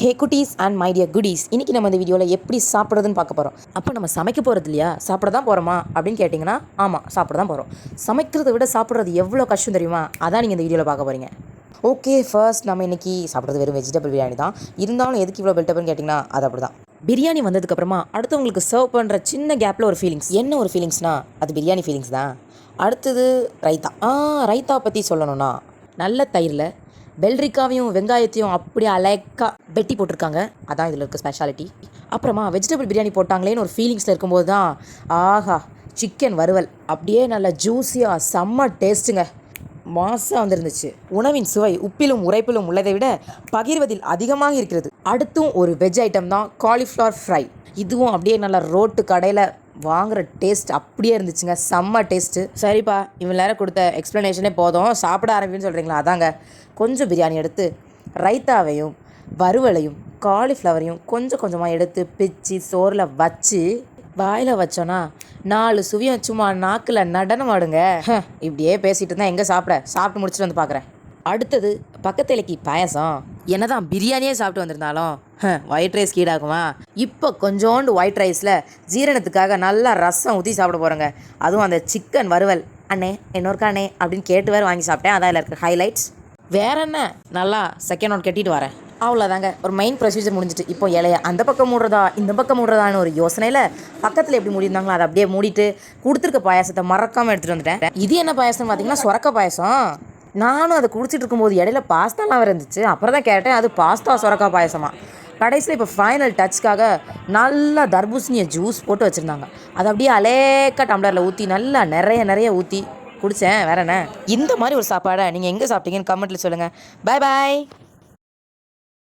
ஹே குட்டீஸ் and my dear goodies இன்னைக்கு நம்ம இந்த வீடியோவில் எப்படி சாப்பிட்றதுன்னு பார்க்க போகிறோம் அப்போ நம்ம சமைக்க போகிறது இல்லையா? சாப்பிட தான் போகிறோமா அப்படின்னு கேட்டிங்கன்னா ஆமாம் சாப்பிட தான் போகிறோம் சமைக்கிறத விட சாப்பிட்றது எவ்வளோ கஷ்டம் தெரியுமா? அதான் நீங்கள் இந்த வீடியோவில் பார்க்க போகிறீங்க ஓகே ஃபர்ஸ்ட் நம்ம இன்னைக்கு சாப்பிட்றது வெறும் வெஜிடபிள் பிரியாணி தான். இருந்தாலும் எதுக்கு இவ்வளோ பில்டப்னு கேட்டிங்கன்னா அது அப்படி தான் பிரியாணி வந்ததுக்கப்புறமா அடுத்தவங்களுக்கு சர்வ் பண்ணுற சின்ன கேப்பில் ஒரு ஃபீலிங்ஸ் என்ன ஒரு ஃபீலிங்ஸ்னா அது பிரியாணி ஃபீலிங்ஸ் தான். அடுத்தது ரைத்தா. ஆ ரைத்தா பற்றி சொல்லணும்னா நல்ல தயிரில் பெல்ரிக்காவையும் வெங்காயத்தையும் அப்படியே அலைக்கா வெட்டி போட்டிருக்காங்க. அதான் இதில் இருக்க ஸ்பெஷாலிட்டி அப்புறமா வெஜிடபிள் பிரியாணி போட்டாங்களேன்னு ஒரு ஃபீலிங்ஸில் இருக்கும்போது தான் ஆஹா சிக்கன் வறுவல். அப்படியே நல்ல ஜூஸியாக செம்ம டேஸ்ட்டுங்க மாசாக வந்திருந்துச்சு. உணவின் சுவை உப்பிலும் உரைப்பிலும் உள்ளதை விட பகிர்வதில் அதிகமாக இருக்கிறது. அடுத்தும் ஒரு வெஜ் ஐட்டம் தான் காலிஃப்ளவர் ஃப்ரை இதுவும் அப்படியே நல்லா ரோட்டு கடையில் வாங்குற டேஸ்ட் அப்படியே இருந்துச்சுங்க. செம்ம டேஸ்ட்டு சரிப்பா இவன் நேரம் கொடுத்த எக்ஸ்ப்ளனேஷனே போதும். சாப்பிட ஆரம்பின்னு சொல்கிறீங்களா அதாங்க. கொஞ்சம் பிரியாணி எடுத்து ரைத்தாவையும் வறுவலையும் காலிஃப்ளவரையும் கொஞ்சம் கொஞ்சமாக எடுத்து பிச்சு சோறில் வச்சு வாயில் வச்சோன்னா நாலு சுவியம் சும்மா நாக்கில் நடனம் ஆடுங்க. இப்படியே பேசிகிட்டு இருந்தால் எங்கே சாப்பிட? சாப்பிட்டு முடிச்சுட்டு வந்து பார்க்குறேன் அடுத்தது பக்கத்து இலக்கி பாயசம். என்னதான் பிரியாணியே சாப்பிட்டு வந்திருந்தாலும் ஒயிட் ரைஸ் கீடாகுமா இப்போ கொஞ்சோண்டு ஒயிட் ரைஸில் ஜீரணத்துக்காக நல்லா ரசம் ஊற்றி சாப்பிட போகிறேங்க அதுவும் அந்த சிக்கன் வறுவல். அண்ணே இன்னொருக்கா அண்ணே அப்படின்னு கேட்டு வேறு வாங்கி சாப்பிட்டேன். அதான் இதில் இருக்க ஹைலைட்ஸ் வேற என்ன? நல்லா செகண்ட் ஒன் கட்டிட்டு வரேன். அவ்வளோதாங்க ஒரு மெயின் ப்ரொசீஜர் முடிஞ்சிட்டு. இப்போ இலைய அந்த பக்கம் மூடுறதா இந்த பக்கம் மூடுறதான்னு ஒரு யோசனையில் பக்கத்தில் எப்படி மூடிருந்தாங்களோ அதை அப்படியே மூடிட்டு கொடுத்துருக்க பாயாசத்தை மறக்காமல் எடுத்துகிட்டு வந்துட்டேன். இது என்ன பாயாசம்னு பார்த்தீங்கன்னா சுரக்க பாயாசம். நானும் அதை குடிச்சிட்டு இருக்கும்போது இடையில பாஸ்தாலாம் வேறு இருந்துச்சு. அப்புறம் தான் கேட்டேன் அது பாஸ்தா சுரக்கா பாயசமா? கடைசியில் இப்போ ஃபைனல் டச்சுக்காக நல்லா தர்பூசணியை ஜூஸ் போட்டு வச்சுருந்தாங்க. அதை அப்படியே அலேக்கா டம்ளரில் ஊற்றி நல்லா நிறைய நிறைய ஊற்றி குடித்தேன் வேற என்ன? இந்த மாதிரி ஒரு சாப்பாடை நீங்கள் எங்கே சாப்பிட்டீங்கன்னு கமெண்ட்டில் சொல்லுங்கள் பை பாய்